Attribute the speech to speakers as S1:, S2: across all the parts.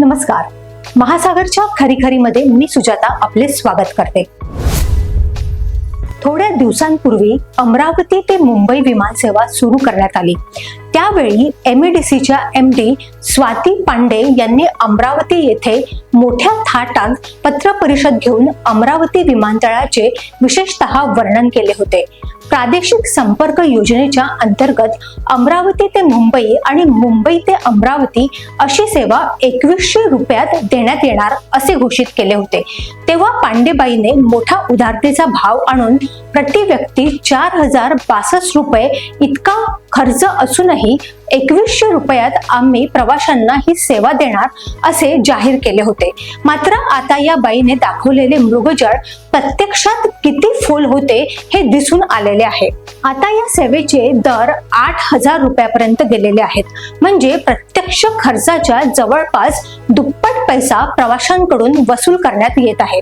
S1: नमस्कार. महासागरच्या खरीखरीमध्ये मी सुजाता आपले स्वागत करते. थोड्या दिवसांपूर्वी अमरावती ते मुंबई विमान सेवा सुरू करण्यात आली. त्यावेळी एमएडीसीच्या एम डी स्वाती पांडे यांनी अमरावती येथे मोठ्या थाटात पत्रपरिषद घेऊन अमरावती विमानतळाचे विशेषतः वर्णन केले होते. प्रादेशिक संपर्क योजनेच्या अंतर्गत अमरावती ते मुंबई आणि मुंबई ते अमरावती अशी सेवा एकवीसशे रुपयात देण्यात येणार असे घोषित केले होते. तेव्हा पांडेबाईने मोठा उदारतेचा भाव आणून प्रति व्यक्ती चार हजार बासष्ट रुपये इतका खर्च असूनही एकवीसशे रुपयात आम्ही प्रवाशांना ही सेवा देणार असे जाहीर केले होते. मात्र आता या बाईने दाखवलेले मृगजळ प्रत्यक्षात किती फुल होते हे दिसून आलेले आहे. आता या सेवेचे दर आठ हजार रुपयापर्यंत गेलेले आहेत. म्हणजे प्रत्यक्ष खर्चाच्या जवळपास दुप्पट पैसा प्रवाशांकडून वसूल करण्यात येत आहे.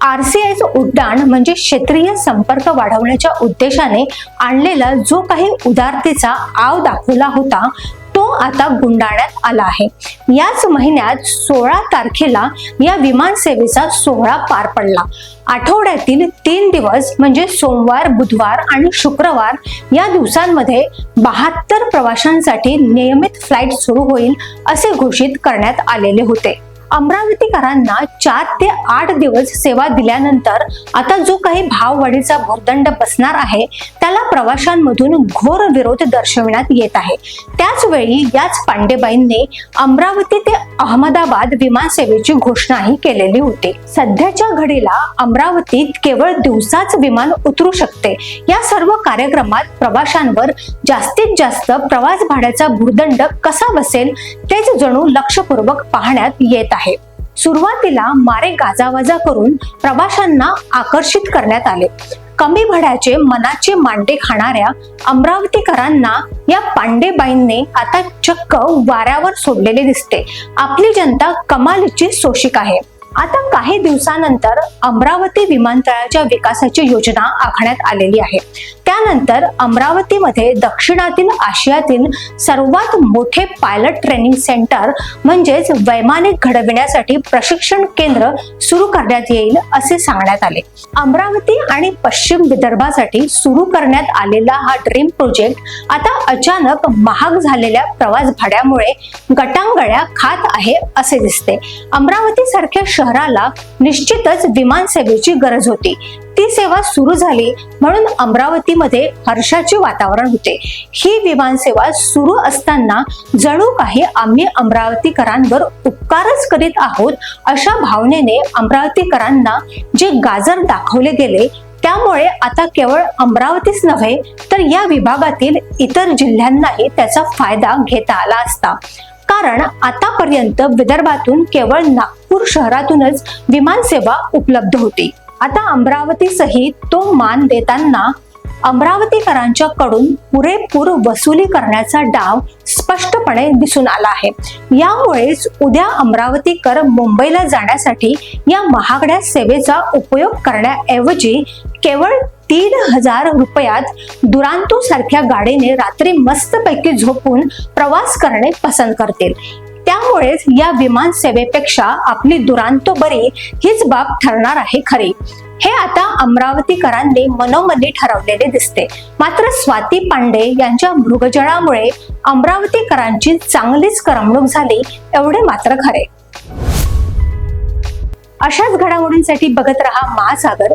S1: आरसीआयचं उड्डाण म्हणजे क्षेत्रीय संपर्क वाढवण्याच्या उद्देशाने आणलेला जो काही उदारतेचा आव दाखवला होता तो आता गुंडाळण्यात आला आहे. याच महिन्यात सोळा तारखेला या विमान सेवेचा सोहळा पार पडला. आठवड्यातील तीन दिवस म्हणजे सोमवार बुधवार आणि शुक्रवार या दिवसांमध्ये बहात्तर प्रवाशांसाठी नियमित फ्लाईट सुरू होईल असे घोषित करण्यात आलेले होते. अमरावतीकरांना चार ते आठ दिवस सेवा दिल्यानंतर आता जो काही भाववाढीचा भूर्दंड बसणार आहे त्याला प्रवाशांमधून घोर विरोध दर्शविण्यात येत आहे. त्याच वेळी याच पांडेबाईंनी अमरावती ते अहमदाबाद विमान सेवेची घोषणाही केलेली होती. सध्याच्या घडीला अमरावतीत केवळ दिवसाच विमान उतरू शकते. या सर्व कार्यक्रमात प्रवाशांवर जास्तीत जास्त प्रवास भाड्याचा भूर्दंड कसा बसेल तेच जणू लक्षपूर्वक पाहण्यात येत आहे. सुरुवातीला मारे गाजावाजा करून प्रवाशांना आकर्षित करण्यात आले. कमी भड्याचे मनाचे मांडे खाणाऱ्या अमरावतीकरांना या पांडेबाईंनी आता चक्क वाऱ्यावर सोडलेले दिसते. आपली जनता कमालीची सोशिक आहे. आता काही दिवसानंतर अमरावती विमानतळाच्या विकासाची योजना आखण्यात आलेली आहे. त्यानंतर अमरावतीमध्ये दक्षिणातील आशियातील सर्वात मोठे पायलट ट्रेनिंग सेंटर म्हणजेच वैमानिक घडविण्यासाठी प्रशिक्षण केंद्र सुरू करण्यात येईल असे सांगण्यात आले. अमरावती आणि पश्चिम विदर्भासाठी सुरू करण्यात आलेला हा ड्रीम प्रोजेक्ट आता अचानक महाग झालेल्या प्रवास भाड्यामुळे गटांगळ्या खात आहे असे दिसते. अमरावती सारख्या शहराला निश्चितच विमान सेवेची गरज होती. ती सेवा सुरू झाली म्हणून अमरावतीमध्ये हर्षाचे वातावरण होते. ही विमान सेवा सुरू असताना जणू काही आम्ही अमरावतीकरांवर उपकारच करीत आहोत अशा भावनेने अमरावतीकरांना जे गाजर दाखवले गेले त्यामुळे आता केवळ अमरावतीच नव्हे तर या विभागातील इतर जिल्ह्यांनाही त्याचा फायदा घेता आला असता. कारण आतापर्यंत विदर्भातून केवळ नागपूर शहरातूनच विमान सेवा उपलब्ध होती. आता अमरावती सहित तो मान देताना अमरावतीकरांच्या कडून पुरेपूर वसुली करण्याचा डाव स्पष्टपणे दिसून आला आहे. यामुळेच उद्या अमरावतीकर मुंबईला जाण्यासाठी या महागड्या सेवेचा उपयोग करण्याऐवजी केवळ तीन हजार रुपयात दुरांतो सारख्या गाडीने रात्री मस्तपैकी झोपून प्रवास करणे पसंत करतील. त्यामुळेच या विमान सेवेपेक्षा आपली दुरांतो बरी हीच बाब ठरणार आहे खरी. हे आता अमरावतीकरांनी मनोमनी ठरवलेले दिसते. मात्र स्वाती पांडे यांच्या मृगजळामुळे अमरावतीकरांची चांगलीच करमणूक झाली एवढे मात्र खरे. अशाच घडामोडींसाठी बघत रहा महासागर.